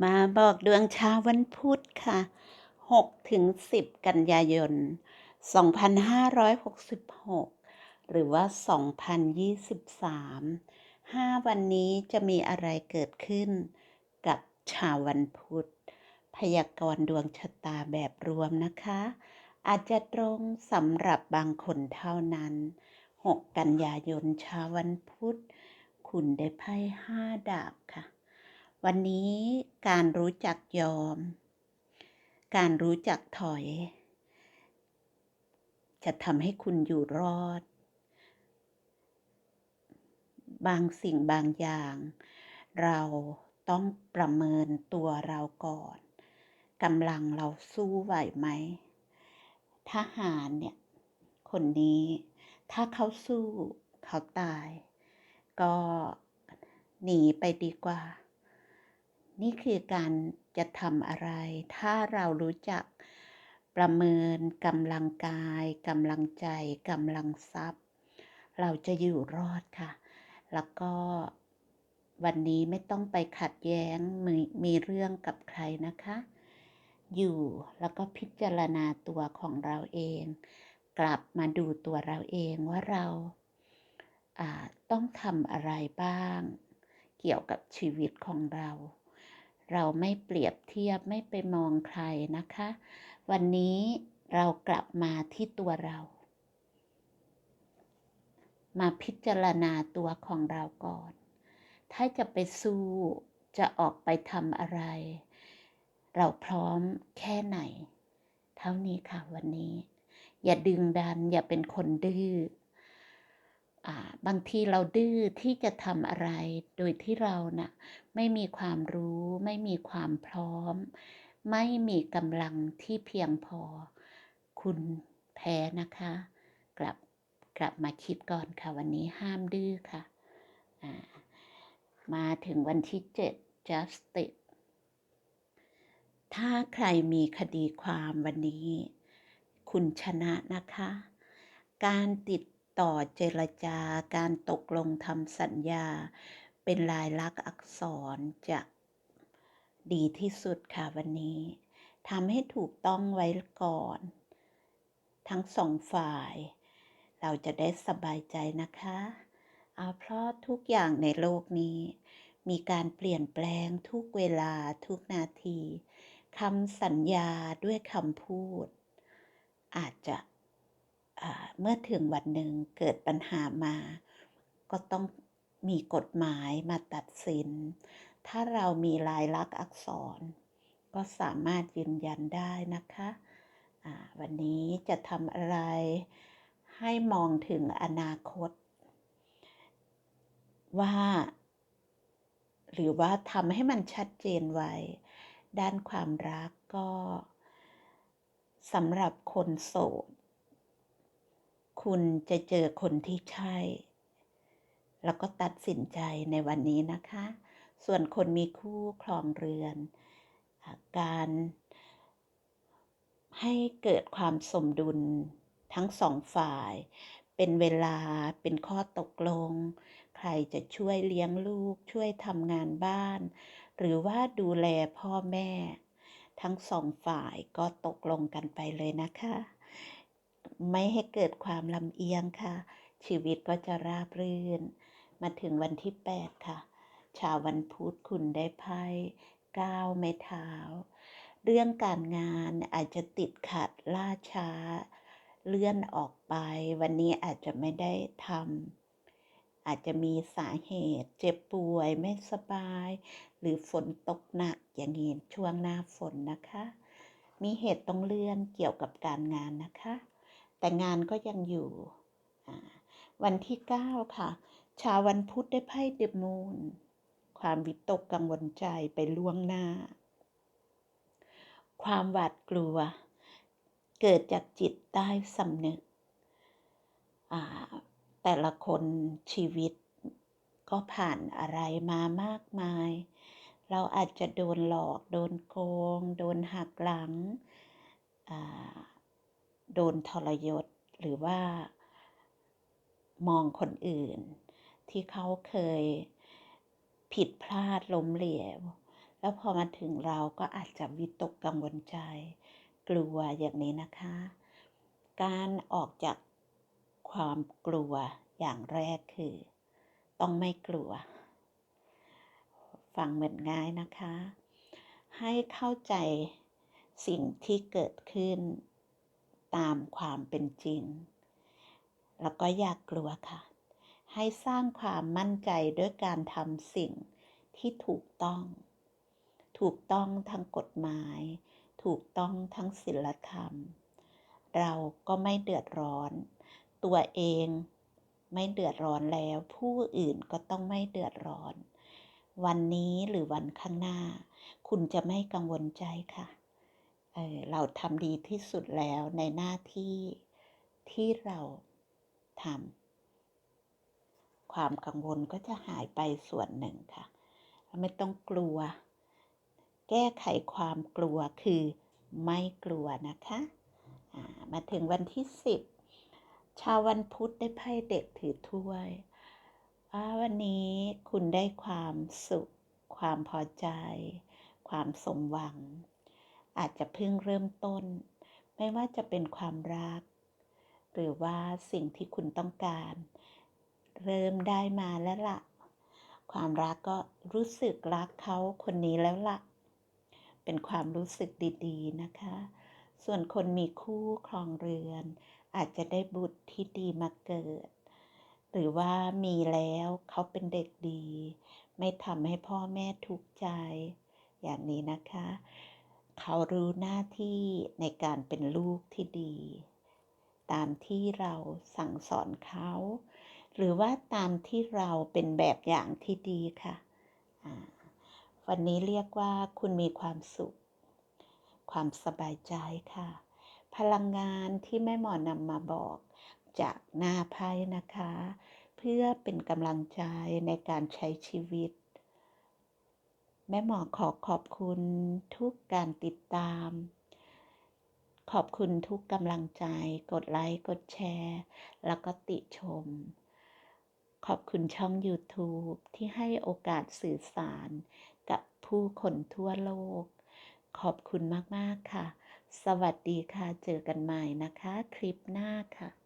มาบอกดวงเช้าวันพุธค่ะ 6 ถึง 10 กันยายน 2566 หรือว่า 2023 5 วันนี้จะมีอะไรเกิดขึ้นกับชาววันพุธ พยากรณ์ดวงชะตาแบบรวมนะคะ อาจจะตรงสำหรับบางคนเท่านั้น 6 กันยายนชาววันพุธ คุณได้ไพ่ห้าดาบค่ะ วันนี้การรู้จักยอม การรู้จักถอย จะทำให้คุณอยู่รอด บางสิ่งบางอย่าง เราต้องประเมินตัวเราก่อนกำลังเราสู้ไหวไหม ทหารเนี่ย คนนี้ถ้าเขาสู้เขาตาย ก็หนีไปดีกว่า นี่คือการจะทำอะไร ถ้าเรารู้จักประเมินกำลังกายกำลังใจกำลังทรัพย์ เราจะอยู่รอดค่ะ แล้วก็วันนี้ไม่ต้องไปขัดแย้งมีมีเรื่องกับใครนะคะ อยู่แล้วก็พิจารณาตัวของเราเอง กลับมาดูตัวเราเองว่าเราต้องทำอะไรบ้าง เกี่ยวกับชีวิตของเรา เราไม่เปรียบเทียบไม่ไปมองใครนะคะ วันนี้เรากลับมาที่ตัวเรา มาพิจารณาตัวของเราก่อน ถ้าจะไปสู้จะออกไปทำอะไร เราพร้อมแค่ไหน เท่านี้ค่ะวันนี้ อย่าดึงดันอย่าเป็นคนดื้อ บางทีเราดื้อที่จะทำอะไร โดยที่เรานะ่ะไม่มีความรู้ ไม่มีความพร้อม ไม่มีกำลังที่เพียงพอ คุณแพ้นะคะ กลับกลับมาคิดก่อนค่ะ วันนี้ห้ามดื้อค่ะ มาถึงวันที่7 justice ถ้าใครมีคดีความวันนี้ คุณชนะนะคะ การติด ต่อเจรจาการตกลงทำสัญญา เป็นลายลักษณ์อักษรจะดีที่สุดค่ะวันนี้ทำให้ถูกต้องไว้ก่อน ทั้งสองฝ่าย เราจะได้สบายใจนะคะ เอาเพราะทุกอย่างในโลกนี้ มีการเปลี่ยนแปลงทุกเวลาทุกนาทีคำสัญญาด้วยคำพูด อาจจะ เมื่อถึงวันหนึ่งเกิดปัญหามา ก็ต้องมีกฎหมายมาตัดสิน ถ้าเรามีลายลักษณ์อักษร ก็สามารถยืนยันได้นะคะะวันนี้จะทำอะไรให้มองถึงอนาคต ว่า หรือว่าทำให้มันชัดเจนไว้ ด้านความรักก็สำหรับคนโสด คุณจะเจอคนที่ใช่ แล้วก็ตัดสินใจในวันนี้นะคะ ส่วนคนมีคู่ครองเรือน การให้เกิดความสมดุลทั้งสองฝ่าย เป็นเวลาเป็นข้อตกลง ใครจะช่วยเลี้ยงลูกช่วยทำงานบ้าน หรือว่าดูแลพ่อแม่ ทั้งสองฝ่ายก็ตกลงกันไปเลยนะคะ ไม่ให้เกิดความลำเอียงค่ะ ชีวิตก็จะราบรื่น มาถึงวันที่ 8 ค่ะ ชาววันพุธคุณได้ไพ่ก้าวไม้เท้า เรื่องการงานอาจจะติดขัดล่าช้า เลื่อนออกไป วันนี้อาจจะไม่ได้ทำอาจจะมีสาเหตุ เจ็บป่วยไม่สบาย หรือฝนตกหนักอย่างนี้ช่วงหน้าฝนนะคะ มีเหตุต้องเลื่อนเกี่ยวกับการงานนะคะ แต่งานก็ยังอยู่ วันที่ 9 ค่ะ ชาววันพุธได้ไพ่เดมูนความวิตกกังวลใจไปล่วงหน้า ความหวาดกลัว เกิดจากจิตใต้สำนึก แต่ละคนชีวิตก็ผ่านอะไรมามากมาย เราอาจจะโดนหลอก โดนโกง โดนหักหลัง โดนทรยศหรือว่ามองคนอื่น ที่เขาเคยผิดพลาดล้มเหลว แล้วพอมาถึงเราก็อาจจะวิตกกังวลใจ กลัวอย่างนี้นะคะ การออกจากความกลัวอย่างแรกคือ ต้องไม่กลัว ฟังเหมือนง่ายนะคะ ให้เข้าใจสิ่งที่เกิดขึ้น ตามความเป็นจริง แล้วก็อย่ากกลัวค่ะ ให้สร้างความมั่นใจด้วยการทำสิ่งที่ถูกต้อง ถูกต้องทั้งกฎหมาย ถูกต้องทั้งศีลธรรม เราก็ไม่เดือดร้อน ตัวเองไม่เดือดร้อนแล้ว ผู้อื่นก็ต้องไม่เดือดร้อน วันนี้หรือวันข้างหน้า คุณจะไม่กังวลใจค่ะ เราทำดีที่สุดแล้วในหน้าที่ที่เราทำความกังวลก็จะหายไปส่วนหนึ่งค่ะ ไม่ต้องกลัว แก้ไขความกลัวคือไม่กลัวนะคะมาถึงวันที่สิบชาววันพุธได้ไพ่เด็กถือถ้วย วันนี้คุณได้ความสุข ความพอใจ ความสมหวัง อาจจะเพิ่งเริ่มต้น ไม่ว่าจะเป็นความรัก หรือว่าสิ่งที่คุณต้องการ เริ่มได้มาแล้วละ่ะ ความรักก็รู้สึกรักเขาคนนี้แล้วละ่ะ เป็นความรู้สึกดีๆนะคะ ส่วนคนมีคู่ครองเรือน อาจจะได้บุตรที่ดีมาเกิด หรือว่ามีแล้วเขาเป็นเด็กดี ไม่ทำให้พ่อแม่ทุกข์ใจ อย่างนี้นะคะ เขารู้หน้าที่ในการเป็นลูกที่ดี ตามที่เราสั่งสอนเขา หรือว่าตามที่เราเป็นแบบอย่างที่ดีค่ะ วันนี้เรียกว่าคุณมีความสุข ความสบายใจค่ะ พลังงานที่แม่หมอนำมาบอกจากหน้าไพ่นะคะ เพื่อเป็นกำลังใจในการใช้ชีวิต แม่หมอขอขอบคุณทุกการติดตาม ขอบคุณทุกกำลังใจ กดไลค์ กดแชร์ แล้วก็ติชม ขอบคุณช่อง YouTube ที่ให้โอกาสสื่อสารกับผู้คนทั่วโลก ขอบคุณมาก ๆ ค่ะ สวัสดีค่ะ เจอกันใหม่นะคะ คลิปหน้าค่ะ